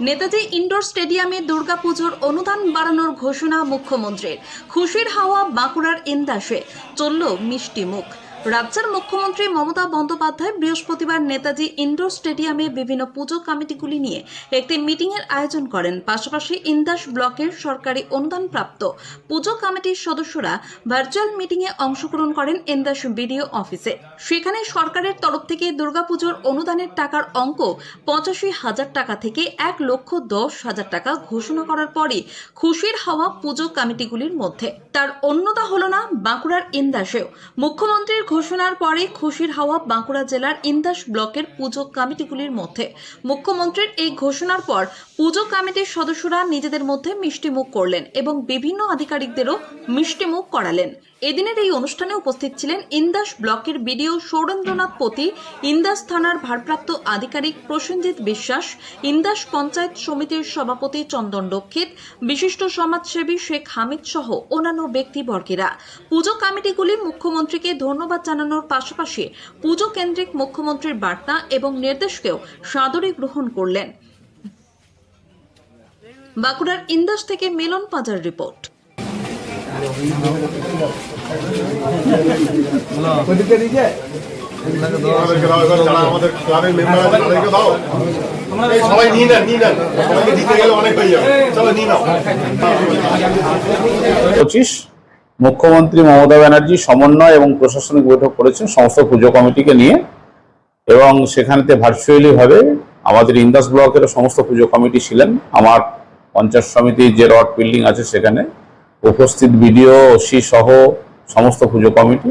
Netaji indoor স্টেডিয়ামে দুর্গাপুজোর অনুদান বাড়ানোর ঘোষণা মুখ্যমন্ত্রীর। খুশির হাওয়া বাঁকুড়ার ইন্দাসে। চলল মিষ্টি মুখ। রাজ্যের মুখ্যমন্ত্রী মমতা বন্দ্যোপাধ্যায় বৃহস্পতিবার নেতাজি ইন্ডোর স্টেডিয়ামে বিভিন্ন পুজো কমিটিগুলি নিয়ে একটি মিটিংয়ের আয়োজন করেন। পাশাপাশি ইন্দাস ব্লকের সরকারি অনুদানপ্রাপ্ত পুজো কমিটির সদস্যরা ভার্চুয়াল মিটিংয়ে অংশগ্রহণ করেন ইন্দাস বিডিও অফিসে। সেখানে সরকারের তরফ থেকে দুর্গাপুজোর অনুদানের টাকার অঙ্ক পঁচাশি হাজার টাকা থেকে এক লক্ষ দশ হাজার টাকা ঘোষণা করার পরই খুশির হাওয়া পুজো কমিটিগুলির মধ্যে। তার অন্যতা হল না বাঁকুড়ার ইন্দাসেও। মুখ্যমন্ত্রীর ঘোষণার পরে খুশির হাওয়া বাঁকুড়া জেলার ইন্দাস ব্লকের পুজো কমিটিগুলির মধ্যে। মুখ্যমন্ত্রীর এই ঘোষণার পর পুজো কমিটির সদস্যরা নিজেদের মধ্যে মিষ্টিমুখ করলেন এবং বিভিন্ন আধিকারিকদেরও মিষ্টিমুখ করালেন। এদিনের এই অনুষ্ঠানে উপস্থিত ছিলেন ইন্দাস ব্লকের বিডিও সৌরেন্দ্রনাথ পতি, ইন্দাস থানার ভারপ্রাপ্ত আধিকারিক প্রসেনজিৎ বিশ্বাস, ইন্দাস পঞ্চায়েত সমিতির সভাপতি চন্দন রক্ষিত বিশিষ্ট সমাজসেবী শেখ হামিদ সহ অন্যান্য ব্যক্তিবর্গেরা। পুজো কমিটিগুলি মুখ্যমন্ত্রীকে ধন্যবাদ জানানোর পাশাপাশি পুজো কেন্দ্রিক মুখ্যমন্ত্রীর বার্তা এবং নির্দেশকেও সাদরে গ্রহণ করলেন। বাঁকুড়ার ইন্দাস থেকে মিলন পাজার রিপোর্ট। পঁচিশ, মুখ্যমন্ত্রী মমতা ব্যানার্জি সমন্বয় এবং প্রশাসনিক বৈঠক করেছেন সমস্ত পুজো কমিটিকে নিয়ে এবং সেখানেতে ভার্চুয়ালি ভাবে আমাদের ইন্দাস ব্লকের সমস্ত পুজো কমিটি ছিলেন। আমার পঞ্চায়েত সমিতির যে রড বিল্ডিং আছে সেখানে উপস্থিত বিডিও, ওসি সহ সমস্ত পুজো কমিটি।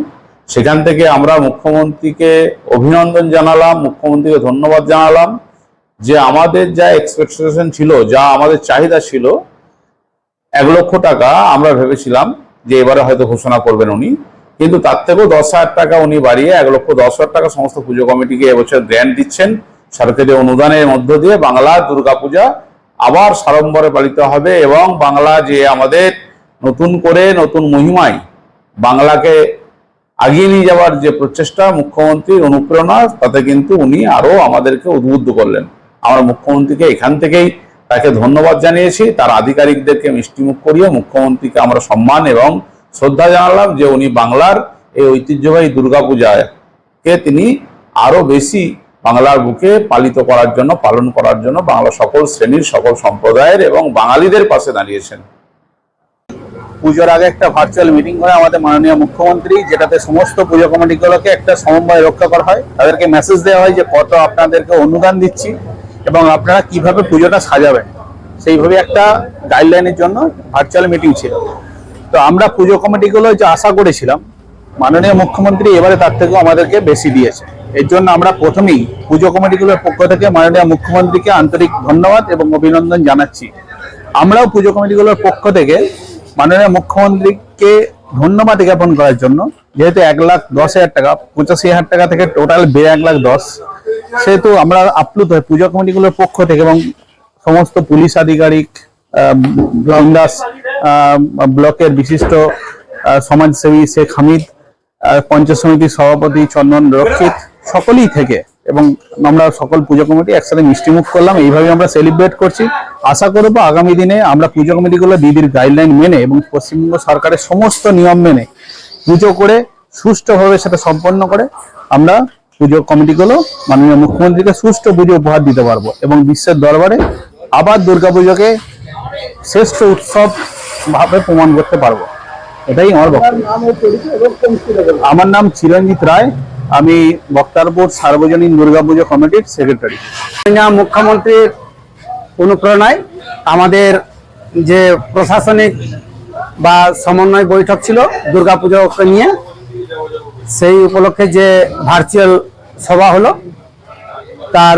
সেখান থেকে আমরা মুখ্যমন্ত্রীকে অভিনন্দন জানালাম, মুখ্যমন্ত্রীকে ধন্যবাদ জানালাম যে আমাদের যা এক্সপেকটেশন ছিল, যা আমাদের চাহিদা ছিল, এক লক্ষ টাকা আমরা ভেবেছিলাম যে এবারে হয়তো ঘোষণা করবেন উনি। কিন্তু তার থেকেও দশ হাজার টাকা উনি বাড়িয়ে এক লক্ষ দশ হাজার টাকা সমস্ত পুজো কমিটিকে এবছর গ্র্যান্ট দিচ্ছেন। সরকারি অনুদানের মধ্য দিয়ে বাংলা দুর্গাপূজা আবার সাড়ম্বরে পালিত হবে এবং বাংলা যে আমাদের নতুন করে নতুন মহিমায় বাংলাকে আগিয়ে নিয়ে যাওয়ার যে প্রচেষ্টা মুখ্যমন্ত্রীর অনুপ্রেরণা, তাতে কিন্তু উনি আরও আমাদেরকে উদ্বুদ্ধ করলেন। আমরা মুখ্যমন্ত্রীকে এখান থেকেই তাকে ধন্যবাদ জানিয়েছি, তার আধিকারিকদেরকে মিষ্টিমুখ করিয়ে মুখ্যমন্ত্রীকে আমরা সম্মান এবং শ্রদ্ধা জানালাম যে উনি বাংলার এই ঐতিহ্যবাহী দুর্গাপূজাকে তিনি আরও বেশি বাংলার বুকে পালিত করার জন্য, পালন করার জন্য বাংলা সকল শ্রেণির, সকল সম্প্রদায়ের এবং বাঙালিদের পাশে দাঁড়িয়েছেন। পুজোর আগে একটা ভার্চুয়াল মিটিং করে আমাদের মাননীয় মুখ্যমন্ত্রী, যেটাতে সমস্ত পুজো কমিটিগুলোকে একটা সমন্বয় রক্ষা করা হয়। তাদেরকে মেসেজ দেওয়া হয় যে কত আপনাদেরকে অনুদান দিচ্ছি এবং আপনারা কীভাবে পুজোটা সাজাবেন। সেইভাবে একটা গাইডলাইনের জন্য ভার্চুয়াল মিটিং ছিল। তো আমরা পুজো কমিটিগুলো যে আশা করেছিলাম, মাননীয় মুখ্যমন্ত্রী এবারে তার থেকেও আমাদেরকে বেশি দিয়েছে। এর জন্য আমরা প্রথমেই পুজো কমিটিগুলোর পক্ষ থেকে মাননীয় মুখ্যমন্ত্রীকে আন্তরিক ধন্যবাদ এবং অভিনন্দন জানাচ্ছি। আমরাও পুজো কমিটিগুলোর পক্ষ থেকে মাননীয় মুখ্যমন্ত্রীকে ধন্যবাদ জ্ঞাপন করার জন্য। যেহেতু এক লাখ দশ হাজার টাকা, পঁচাশি হাজার টাকা থেকে টোটাল বেড়ে এক লাখ দশ। সেহেতু আমরা আপ্লুত হই পুজো কমিটিগুলোর পক্ষ থেকে এবং সমস্ত পুলিশ আধিকারিক ব্লন্দাস ব্লকের বিশিষ্ট সমাজসেবী শেখ হামিদ পঞ্চায়েত সমিতির সভাপতি চন্দন রক্ষিত, সকলেই থেকে এবং আমরা সকল পুজো কমিটি একসাথে মিষ্টিমুখ করলাম। এইভাবে আমরা সেলিব্রেট করছি। আশা করব আগামী দিনে আমরা পুজো কমিটিগুলো দিদির গাইডলাইন মেনে এবং পশ্চিমবঙ্গ সরকারের সমস্ত নিয়ম মেনে পুজো করে সুষ্ঠুভাবে সেটা সম্পন্ন করে আমরা পুজো কমিটিগুলো মাননীয় মুখ্যমন্ত্রীকে সুষ্ঠু পুজো উপহার দিতে পারব এবং বিশ্বের দরবারে আবার দুর্গাপুজোকে শ্রেষ্ঠ উৎসব ভাবে প্রমাণ করতে পারব। এটাই আমার বক্তব্য। আমার নাম চিরঞ্জিত রায়। আমি বক্তারপুর সার্বজনীন দুর্গাপুজো কমিটির সেক্রেটারি মুখ্যমন্ত্রীর অনুপ্রেরণায় আমাদের যে প্রশাসনিক বা সমন্বয় বৈঠক ছিল দুর্গাপুজোকে নিয়ে, সেই উপলক্ষে যে ভার্চুয়াল সভা হলো, তার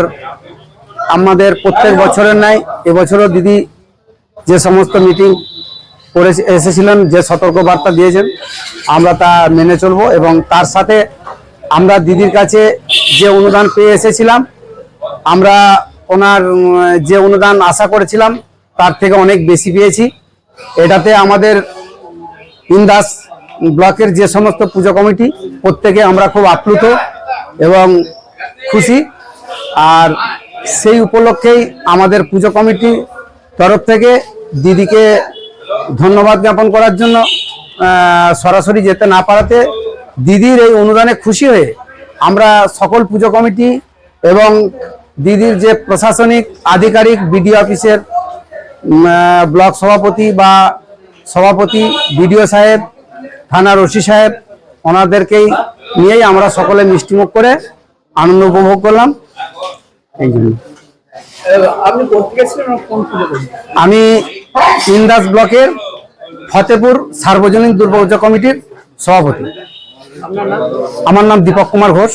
আমাদের প্রত্যেক বছরের ন্যায় এবছরও দিদি যে সমস্ত মিটিং করে এসেছিলেন, যে সতর্ক বার্তা দিয়েছেন, আমরা তা মেনে চলবো এবং তার সাথে আমরা দিদির কাছে যে অনুদান পেয়ে এসেছিলাম, আমরা ওনার যে অনুদান আশা করেছিলাম, তার থেকে অনেক বেশি পেয়েছি। এটাতে আমাদের ইন্দাস ব্লকের যে সমস্ত পুজো কমিটি, প্রত্যেকে আমরা খুব আপ্লুত এবং খুশি। আর সেই উপলক্ষেই আমাদের পুজো কমিটি তরফ থেকে দিদিকে ধন্যবাদ জ্ঞাপন করার জন্য সরাসরি যেতে না পারাতে দিদির এই অনুদানে খুশি হয়ে আমরা সকল পুজো কমিটি এবং দিদির যে প্রশাসনিক আধিকারিক বিডিও অফিসের ব্লক সভাপতি বা সভাপতি বিডিও সাহেব থানার ওসি সাহেব ওনাদেরকেই নিয়েই আমরা সকলে মিষ্টিমুখ করে আনন্দ উপভোগ করলাম। এই জন্য আমি ইন্দাস ব্লকের ফতেপুর সার্বজনীন দুর্গা কমিটির সভাপতি। আমার নাম দীপক কুমার ঘোষ।